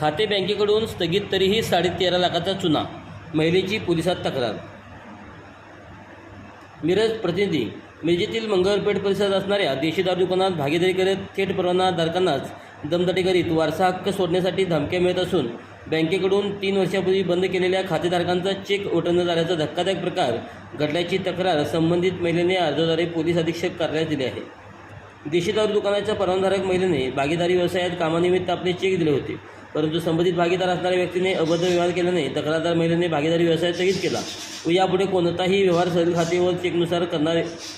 खाते बँकेकडून स्थगित तरीही साडेतेरा लाखाचा चुना महिलेची पोलिसात तक्रार. मिरज प्रतिनिधी मिरजेतील मंगळपेठ परिसरात असणाऱ्या देशी दारू दुकानात भागीदारी करत थेट परवानाधारकांनाच दमदाटी करीत वारसा हक्क सोडण्यासाठी धमक्या मिळत असून बँकेकडून तीन वर्षापूर्वी बंद केलेल्या खातेधारकांचा चेक ओटवण्यात आल्याचा धक्कादायक प्रकार घडल्याची तक्रार संबंधित महिलेने अर्जाद्वारे पोलीस अधीक्षक कार्यालयात दिली आहे. देशी दारू दुकानाच्या परवानाधारक महिलेने भागीदारी व्यवसायात कामानिमित्त आपले चेक दिले होते. परंतु संबंधित भागीदार असणाऱ्या व्यक्तीने अभद्र व्यवहार केल्याने तक्रारदार महिलेने भागीदारी व्यवसाय स्थगित केला. व यापुढे कोणताही व्यवहार सरील खाते व चेकनुसार करणार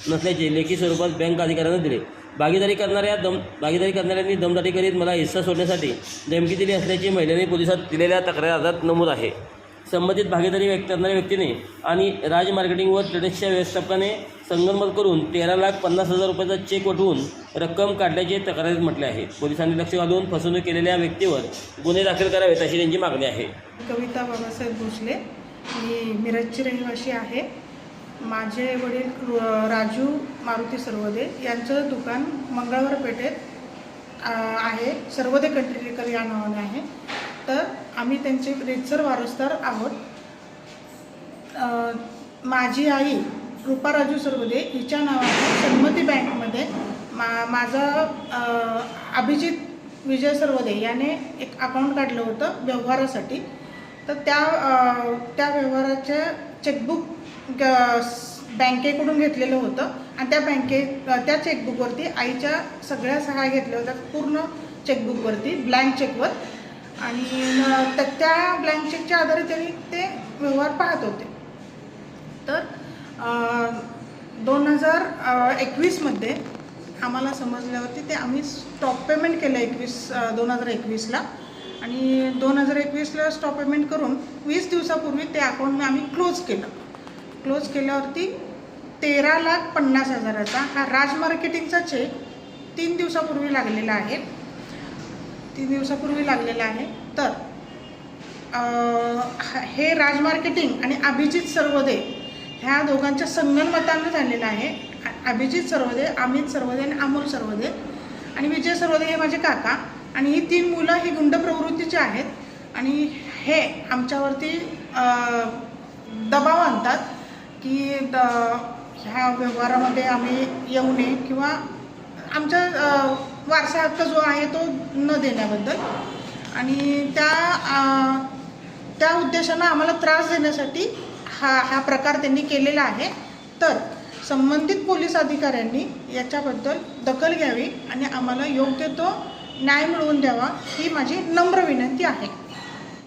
नसल्याचे लेखी स्वरूपात बँक अधिकाऱ्यांना दिले. भागीदारी करणाऱ्या दम भागीदारी करणाऱ्यांनी दमदाटी करीत मला हिस्सा सोडण्यासाठी धमकी दिली असल्याची महिलेने पोलिसात दिलेल्या तक्रारात नमूद आहे. संबंधित भागीदारी व्यक्त करणाऱ्या व्यक्तीने आणि राज मार्केटिंग व ट्रेडर्सच्या व्यवस्थापकाने संगनमत करून तेरा लाख पन्नास हजार रुपयाचा चेक वठवून रक्कम काढल्याचे तक्रारीत म्हटले आहे. पोलिसांनी लक्ष घालून फसवणूक केलेल्या व्यक्तीवर गुन्हे दाखल करावेत अशी त्यांची मागणी आहे. कविता बाबासाहेब भोसले. मी मिरजची रहिवाशी आहे. माझे वडील राजू मारुती सर्वदे यांचं दुकान मंगळवार पेठेत आहे. सर्वदे कंट्रीकर या नावाने आहे. तर आम्ही त्यांचे रेतसर वारसदार आहोत. माझी आई रुपा राजू सर्वदे हिच्या नावाने सन्मती बँकमध्ये मा माझा अभिजित विजय सर्वदे याने एक अकाउंट काढलं होतं व्यवहारासाठी. तर त्या त्या व्यवहाराचे चेकबुक बँकेकडून घेतलेलं होतं आणि त्या बँके त्या चेकबुकवरती आईच्या सगळ्या सहाय घेतल्या होत्या पूर्ण चेकबुकवरती ब्लँक चेकवर. आणि त्या- ब्लँक चेकच्या आधारे त्यांनी ते व्यवहार पाहत होते. तर दोन हजार एकवीसमध्ये आम्हाला समजल्यावरती ते आम्ही स्टॉप पेमेंट केलं एकवीस दोन हजार एकवीसला आणि दोन हजार एकवीसला स्टॉप पेमेंट करून वीस दिवसापूर्वी ते अकाउंट आम्ही क्लोज केलं. क्लोज केल्यावरती तेरा लाख पन्नास हजाराचा हा राज मार्केटिंगचा चेक तीन दिवसापूर्वी लागलेला आहे. तीन दिवसापूर्वी लागलेला आहे. तर हे राज मार्केटिंग आणि अभिजित सर्वदे ह्या दोघांच्या संगनमतानं झालेलं आहे. अभिजित सर्वोदय अमित सर्वदे आणि अमोल सर्वोदय आणि विजय सर्वदे हे माझे काका. आणि ही तीन मुलं ही गुंड प्रवृत्तीची आहेत. आणि हे आमच्यावरती दबाव आणतात की द ह्या व्यवहारामध्ये आम्ही येऊ नये किंवा आमच्या वारसा हक्क जो आहे तो न देण्याबद्दल. आणि त्या त्या उद्देशानं आम्हाला त्रास देण्यासाठी हा हा प्रकार त्यांनी केलेला आहे. तर संबंधित पोलीस अधिकाऱ्यांनी याच्याबद्दल दखल घ्यावी आणि आम्हाला योग्य तो न्याय मिळवून द्यावा ही माझी नम्र विनंती आहे.